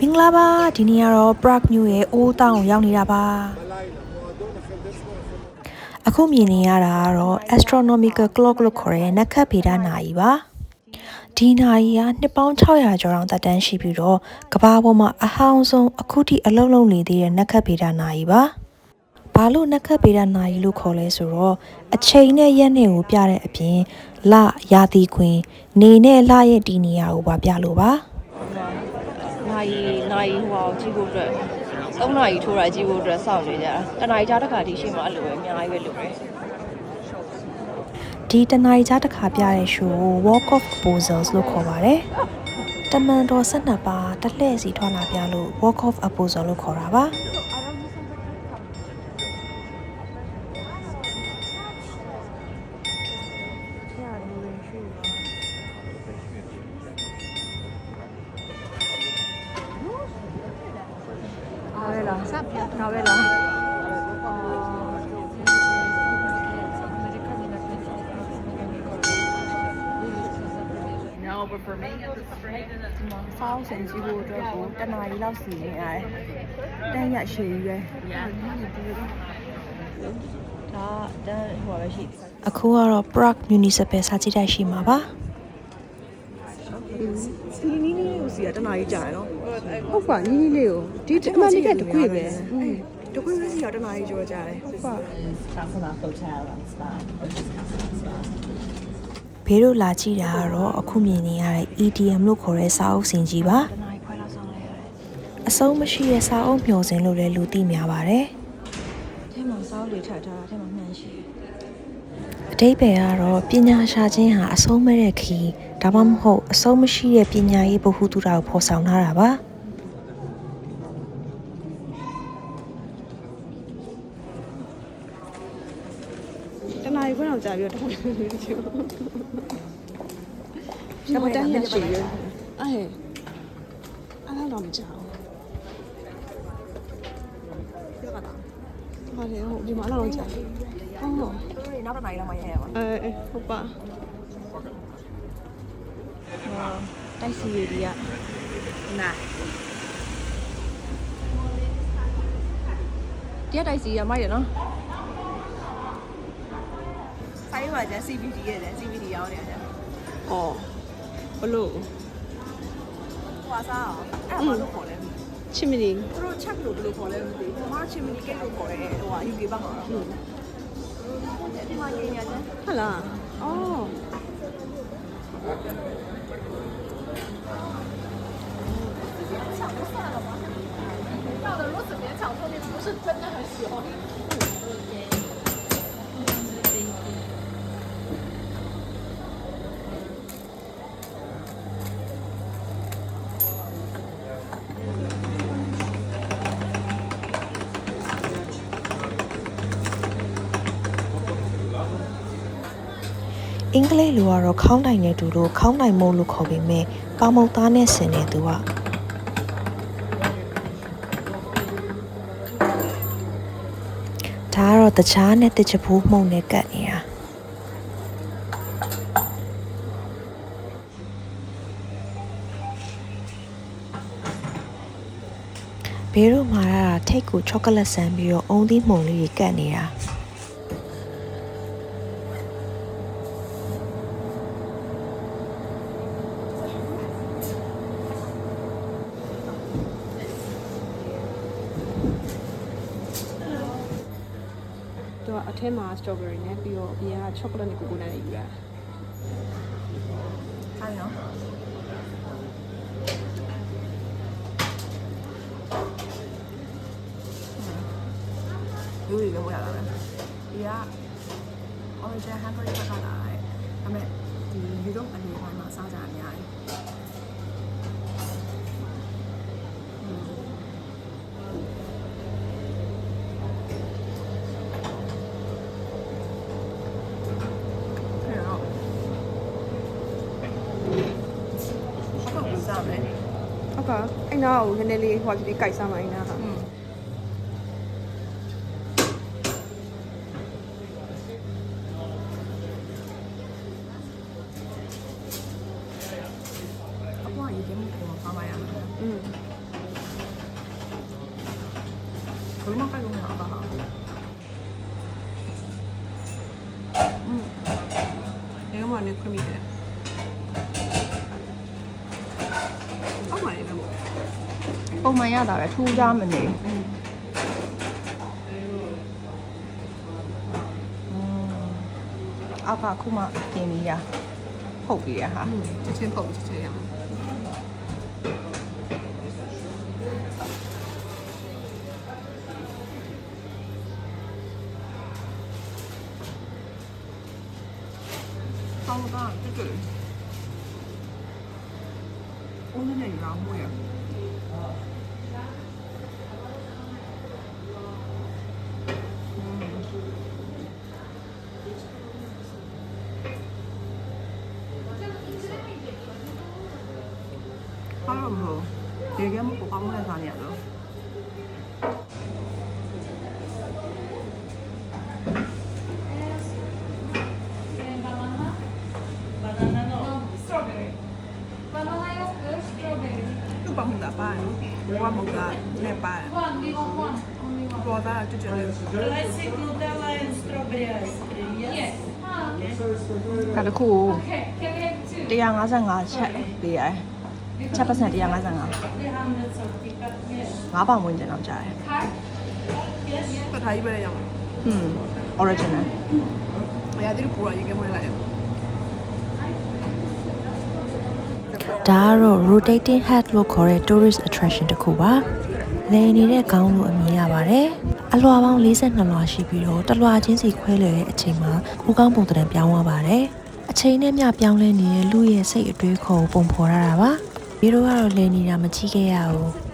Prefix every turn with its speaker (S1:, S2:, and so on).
S1: မင်္ဂလာပါဒီနေ့ကတော့ Prague မြို့ရဲ့အိုးတောင်ကိုရောက်နေတာပါအခုမြင်နေရတာကတော့ astronomical clock လို့ခေါ်တဲ့နက္ခတ်ဗေဒနာရီပါဒီနာရီကနှစ်ပေါင်း600ကျော်တောင်သက်တမ်းရှိပြီးတော့ကမ္ဘာပေါ်မှာအဟောင်းဆုံးအခုထိအလုံးလုံးနေသေးတဲ့နက္ခတ်ဗေဒနာရီပါဘာလို့နက္ခတ်ဗေဒနာရီလို့ခေါ်လဲဆိုတော့အချိန်နဲ့ရက်နဲ့ကိုပြတဲ့အပြင်လရာသီခွင်နေနဲ့လရဲ့ဒီနေရာကိုပါပြလို့ပါ
S2: နိုင်နိုင်ဟိုအောင်ကြည့်ဖို့အတွက်3နာရီထိုးတာကြည့်ဖို့အတွက်စောင့်နေကြတာတနာရီကြားတစ်ခါဒီရှိမှအဲ့လိုပဲအများကြီးပဲလိုတယ်
S1: ဒီတနိုင်ကြားတစ်ခါပြတဲ့ show ကို Walk of Proposals လို့ခေါ်ပါတယ်။တမန်တော်12ပါးတစ်လှည့်စီထွက်လာပြလို့ Walk of Proposal လို့ခေါ်တာပါ။ ဖောင်းစင်ကြည့်ဖို့အတွက်ကိုတနာရီလောက်စီနေရတယ်။တန်းရရှည်ရွယ်
S2: ဒါတန်းဟိုပဲရှိ။
S1: အခုကတော့ Prague Municipal စာကြည့်တိုက်ရှိမှာပါ
S3: စီနီးနီးလေးကိုစီကတနားကြီးကြာရနော်ဟုတ်ပါနီးနီးလေးကိုဒီအမှန်တကယ်တခွေပဲတခွေပဲစီကတနားကြီးကြောကြာတယ်ဟုတ်ပါ။
S1: ဘေးတို့လာကြည့်တာကတော့အခုမြင်နေရတဲ့ EDM လို့ခေါ်တဲ့စာအုပ်စင်ကြီးပါ
S2: တနာရီခွဲလောက်ဆောင်လိုက်ရတယ်။
S1: အဆုံးမရှိတဲ့စာအုပ်မျှော်စင်လို့လည်းလူသိများပါတယ်။
S2: အဲမှာစောင်းလေးထပ်ထားတာအဲမှာမှန်ရှိတယ်
S1: အတိတ်ပဲကတော့ပညာရှာခြင်းဟာအဆုံးမဲ့တဲ့ခီးဒါမှမဟုတ်အဆုံးမရှိတဲ့ပညာရေးဗဟုသုတကိုဖော်ဆောင်ထားတာပါ
S3: ကြီးခွန်းအောင်ကြာပြီးတော့တခွေလေးချိုးဒီမှာတန်းရရှိရအဲအဲ့ဒါတော့မကြောက်ပြပါတော့ဟာလေဟိုဒီမှာအဲ့တော့ကြာဟုတ်ဟုတ်
S2: နောက်တနာရီလောက်မှရရပါ
S3: အဲဟုတ်ပါ
S2: ဟောတိုက်စီရီတွေကနာတရားတိုက်စီရမိုက်ရနော်
S4: ဆိုင်မှာကျ CVD ရဲ့လေ CVD ရောင်းနေတယ်
S3: ဩဘလို့
S4: ဟိုအစားအောင်အဲ့ဒါဘာလို့ခေါ်လဲ
S3: ချစ်မီနီ
S4: သူတို့ချက်လို့ဘယ်လိုခေါ်လဲမသိဘူးမာချီမီနီကိတ်လို့ခေါ်တယ်ဟိုက UK ဘက်မှာတော့ဒီမှာကျင်းရတယ်
S3: ဟုတ်လားဩ
S1: အင်္ဂလိပ်လိုကတော့ခေါင်းတိုင်နဲ့တူလို့ခေါင်းတိုင်မို့လို့ခေါ်ပေမဲ့ပါမုတ်သားနဲ့ဆင်နေသူကဒါကတော့တခြားနဲ့တချဖိုးမှုန်နဲ့ကတ်နေတာဘေးတို့မှာကထိတ်ကိုချောကလက်ဆန်ပြီးတော့အုံသီးမှုန်လေးတွေကတ်နေတာ
S3: အထဲမှာ strawberry နဲ့ပြီးတော့အပြင်က chocolate နဲ့ကိုကိုနဲ့ယူရ
S4: အားနော်ယူရီလည်းဝယ်ရတာပဲဒီက origin hamburger ကလာတယ်ဒါပေမဲ့ဒီယူတော့အနေနဲ့မှာစားကြအများကြီး က
S3: အဲ့နားကိုနည်းနည်းလေးဟိုကလေးကြိုက်စားမှအဲ့နားဟာ
S4: အပွားရေးမှုကိုပါပါရအောင်
S3: อืม
S4: ဘယ်မှာကလုံးရအောင်ပါဟာอืมဒီမှာနေခွင့်မိတယ်
S2: ပုံမှန်ရတာပဲထူးခြားမနေအောက်ကခုမှပြင်ပြီးရဖုတ်ပြီးရဟာ
S4: ချက်ချင်းပုတ်ချက်ချင်းရအော င်ဆောင်းတာတက်တယ်ဦးနေရောင်းမွေးရဘာလို့မလို့ဒီကမှကိုကောင်းမလဲစားနေရတော့ သူ့ဘာမှမပါ ဘူးဘာမှမကနေပါဘောသားတူတူလေး
S5: Classic Nutella and strawberry ice cream, yes?
S2: ဒါတခု155ချက်ပေးရတယ်ချက်ပတ်စံ155
S5: 375, yes.
S2: 5ပေါင်ဝင်ကျင်တော့ကြားတယ်
S4: ပထားကြီးပဲရအောင်
S2: ဟွန်း original
S4: အရာဒီပူရရေကမလဲလိုက်
S1: ဒါကတော့ rotating head လို့ခေါ်တဲ့ tourist attraction တစ်ခုပါ။လဲနေတဲ့ခေါင်းလို့အမည်ရပါတယ်။အလွှာပေါင်း42လွှာရှိပြီးတော့တစ်လွှာချင်းစီခွဲလွယ်တဲ့အချိန်မှာကိုကောင်းပုံသဏ္ဍာန်ပြောင်းသွားပါတယ်။အချိန်နဲ့မျှပြောင်းလဲနေတဲ့လူရဲ့စိတ်အတွေးခေါ်ကိုပုံဖော်ရတာပါ။ဒီလိုကတော့လဲနေတာမကြည့်ခဲ့ရဘူး။